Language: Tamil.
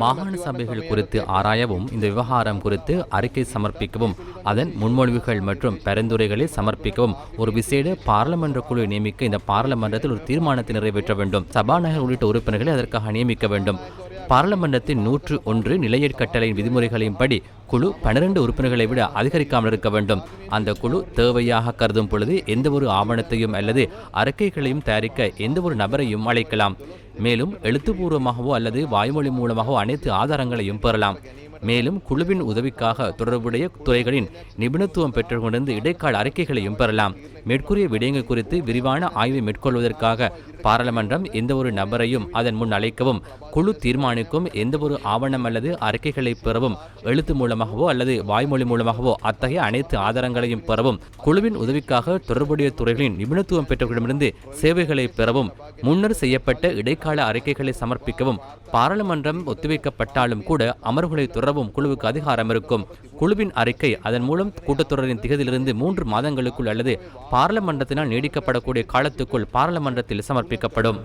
மாகாண சபைகள் குறித்து ஆராயவும் இந்த விவகாரம் குறித்து அறிக்கை சமர்ப்பிக்கவும் அதன் முன்மொழிவுகள் மற்றும் பரிந்துரைகளை சமர்ப்பிக்கவும் ஒரு விசேட பாராளுமன்ற குழு நியமிக்க இந்த பாராளுமன்றத்தில் ஒரு தீர்மானத்தை நிறைவேற்ற வேண்டும். சபாநாயகர் உள்ளிட்ட உறுப்பினர்களை அதற்காக நியமிக்க வேண்டும். பாராளுமன்றத்தின் நூற்று ஒன்று நிலையற் கட்டளையின் விதிமுறைகளின்படி குழு பன்னிரண்டு உறுப்பினர்களை விட அதிகரிக்காமல் இருக்க வேண்டும். அந்த குழு தேவையாக கருதும் பொழுது எந்த ஒரு ஆவணத்தையும் அல்லது அறிக்கைகளையும் தயாரிக்க எந்த ஒரு நபரையும் அழைக்கலாம். மேலும் எழுத்துப்பூர்வமாகவோ அல்லது வாய்மொழி மூலமாகவோ அனைத்து ஆதாரங்களையும் பெறலாம். மேலும் குழுவின் உதவிக்காக தொடர்புடைய துறைகளின் நிபுணத்துவம் பெற்றுக்கொண்டிருந்து இடைக்கால அறிக்கைகளையும் பெறலாம். மேற்கூறிய விடயங்கள் குறித்து விரிவான ஆய்வை மேற்கொள்வதற்காக பாராளுமன்றம் எந்த ஒரு நபரையும் அதன் முன் அழைக்கவும் குழு தீர்மானிக்கும் எந்த ஒரு ஆவணம் அல்லது அறிக்கைகளை பெறவும் எழுத்து மூலமாகவோ அல்லது வாய்மொழி மூலமாகவோ அத்தகைய அனைத்து ஆதாரங்களையும் பெறவும் குழுவின் உதவிக்காக தொடர்புடைய துறைகளின் நிபுணத்துவம் பெற்றவர்களிடமிருந்து சேவைகளை பெறவும் முன்னர் செய்யப்பட்ட இடைக்கால அறிக்கைகளை சமர்ப்பிக்கவும் பாராளுமன்றம் ஒத்திவைக்கப்பட்டாலும் கூட அமர்வுகளை தொடரவும் குழுவுக்கு அதிகாரம் இருக்கும். குழுவின் அறிக்கை அதன் மூலம் கூட்டத்தொடரின் திகதிலிருந்து மூன்று மாதங்களுக்குள் அல்லது பாராளுமன்றத்தினால் நீடிக்கப்படக்கூடிய காலத்துக்குள் பாராளுமன்றத்தில் சமர்ப்பிக்கப்படும்.